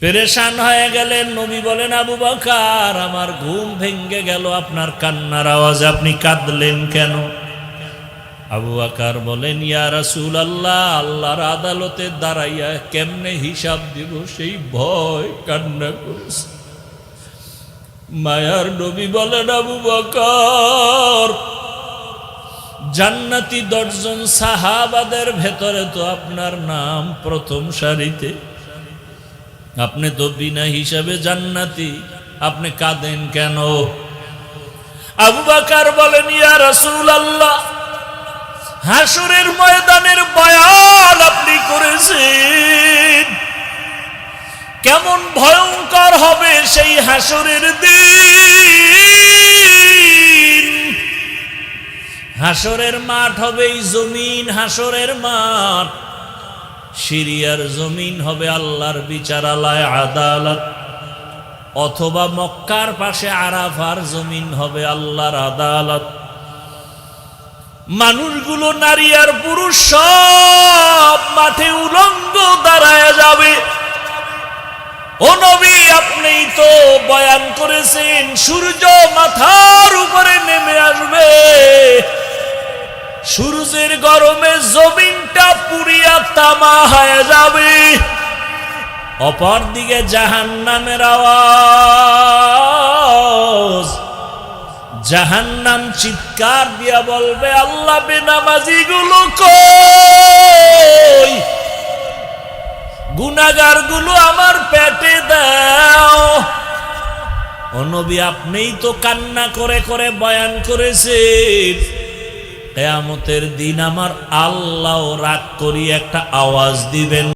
পেরেশান হয়ে গেলেন। নবী বলেন, আবু বকার, আমার ঘুম ভেঙ্গে গেল, আপনার কান্নার আওয়াজ, আপনি কাঁদলেন কেন? আবু আকার বলেন, ইয়া রাসূল আল্লাহ আল্লাহর আদালতে দাঁড়াইয়া কেমনে হিসাব দিব? সেই ভয় কান্না করেছে। মায়ার নবী বলেন, আবু বকর জান্নাতি দশজন সাহাবাদের ভেতরে তো আপনার নাম প্রথম সারিতে। আপনি তো বিনা হিসাবে জান্নাতি, আপনি কাঁদেন কেন? আবু বাকার বলেন, ইয়া রাসূল আল্লাহ হাসরের ময়দানের বয়ান আপনি করেছেন। কেমন ভয়ঙ্কর হবে সেই হাসরের দিন। হাসরের মাঠ হবে জমিন, হাসরের মাঠ। সিরিয়ার জমিন হবে আল্লাহর বিচারালয়, আদালত। অথবা মক্কার পাশে আরাফার জমিন হবে আল্লাহর আদালত। মানুষগুলো নারী আর পুরুষ সব মাঠে উলঙ্গ দাঁড়ায় যাবে। ও নবী আপনি তো বয়ান করেছেন, সূর্য মাথার উপরে গরমে জমিনটা পুরিয়া তামা হয়ে যাবে। অপর দিকে জাহান নামের আওয়াজ। জাহান্নাম চিৎকার দিয়া বলবে, আল্লাহ বেনামাজি গুলো গুনাগারগুলো আমার পেটে দাও। অনবী আপনিই তো কান্না করে করে বয়ান করেছেন। কেয়ামতের দিন আমার আল্লাহ রাগ করি একটা আওয়াজ দিবেন।